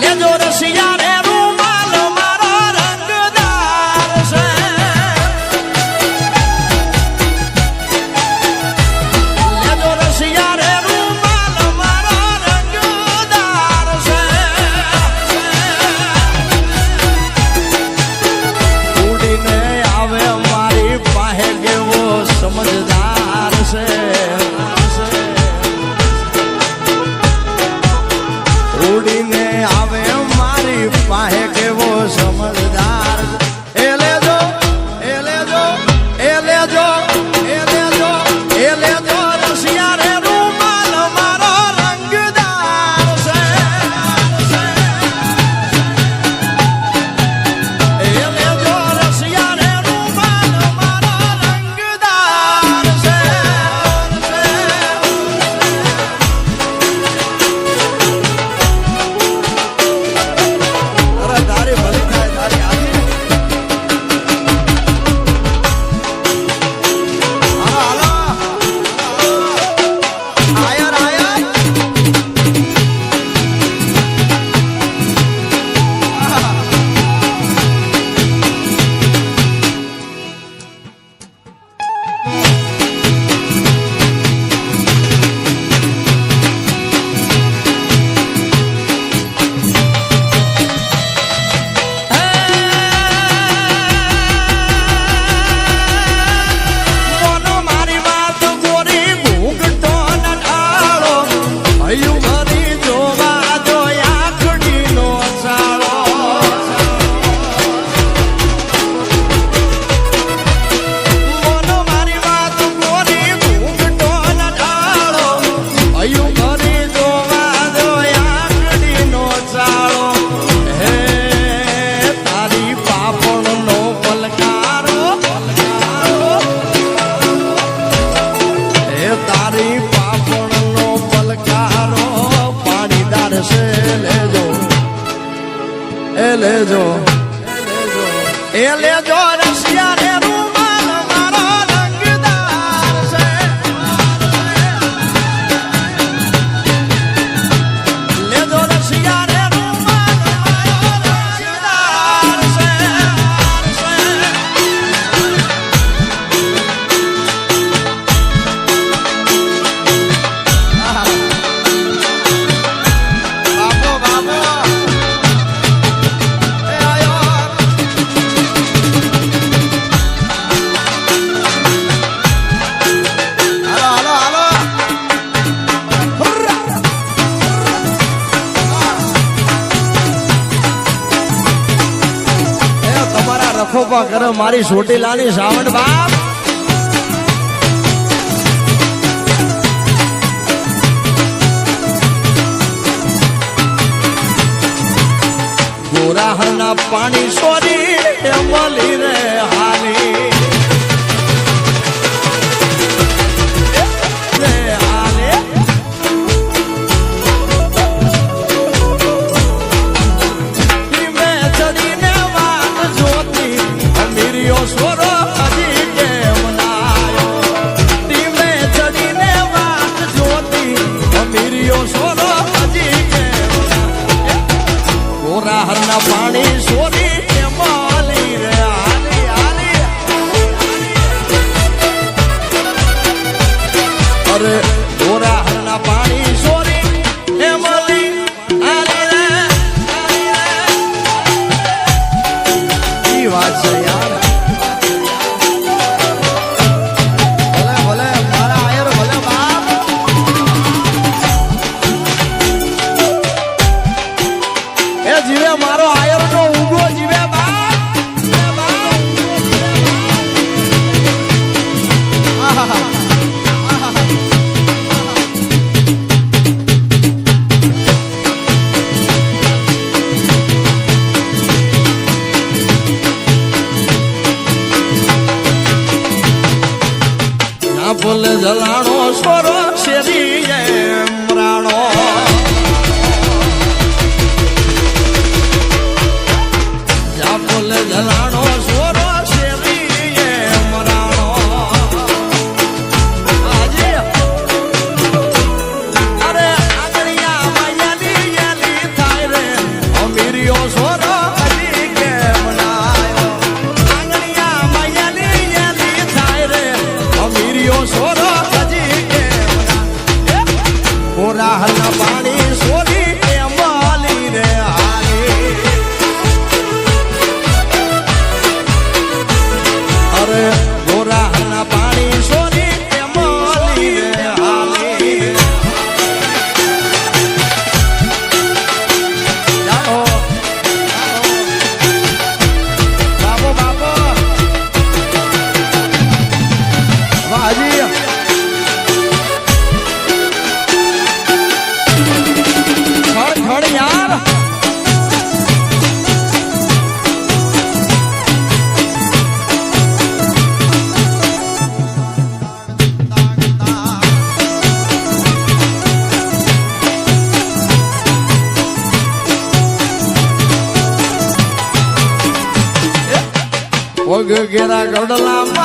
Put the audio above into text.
连着我的信仰。લેજો એ લખોપા કરો મારી સોટીલાની સાવણ બાપ. ગોરાહના પાણી સોરી એમલી રે હાલી. ફૂલ જલાણો સ્વરો શેરી રાણો. ಗೆರಗೊಡಲಮ್ಮ